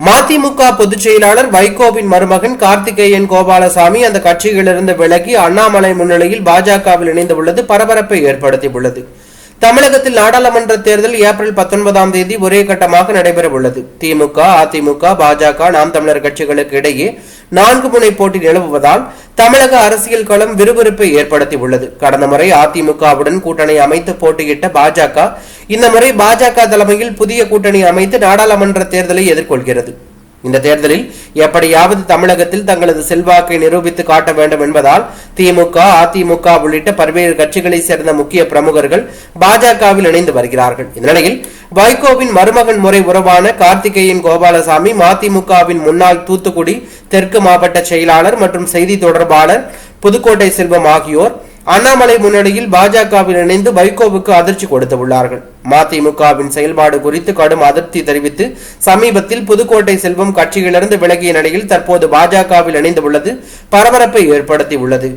மதிமுக பொதுச் செயலாளர் வைகோவின் மருமகன் கார்த்திகேயன் கோபாலசாமி அந்த கட்சியிலிருந்து விலகி அண்ணாமலை முன்னிலையில் பாஜகவில் இணைந்துள்ளது. பரபரப்பை ஏற்படுத்தியுள்ளது. தமிழகத்தில் நாடாளுமன்ற தேர்தல் ஏப்ரல் பத்தொன்பதாம் தேதி ஒரே கட்டமாக நடைபெறவுள்ளது. திமுக அதிமுக பாஜக நாம் தமிழர் கட்சிகளுக்கு இடையே நான்கு முனை போட்டி நிலவுவதால் தமிழக அரசியல் களம் விறுவிறுப்பை ஏற்படுத்தி உள்ளது கடந்த முறை அதிமுகவுடன் கூட்டணி அமைத்து போட்டியிட்ட பாஜக இந்த முறை பாஜக தலைமையில் புதிய கூட்டணி அமைத்து நாடாளுமன்ற தேர்தலை எதிர்கொள்கிறது. இந்த தேர்தலில் எப்படியாவது தமிழகத்தில் தங்களது செல்வாக்கை நிரூபித்து காட்ட வேண்டும் என்பதால் திமுக அதிமுக உள்ளிட்ட பல்வேறு கட்சிகளைச் சேர்ந்த முக்கிய பிரமுகர்கள் பாஜகவில் இணைந்து வருகிறார்கள். இந்த நிலையில் வைகோவின் மருமகன் முறை உறவான கார்த்திகேயன் கோபாலசாமி மதிமுகவின் முன்னாள் தூத்துக்குடி தெற்கு மாவட்ட செயலாளர் மற்றும் செய்தி தொடர்பாளர் புதுக்கோட்டை செல்வம் ஆகியோர் அண்ணாமலை முன்னணியில் பாஜகவில் இணைந்து வைகோவுக்கு அதிர்ச்சி கொடுத்துள்ளார்கள். மதிமுகவின் செயல்பாடு குறித்து கடும் அதிருப்தி தெரிவித்து சமீபத்தில் புதுக்கோட்டை செல்வம் கட்சியிலிருந்து விலகிய நிலையில் தற்போது பாஜகவில் இணைந்துள்ளது பரபரப்பை ஏற்படுத்தியுள்ளது.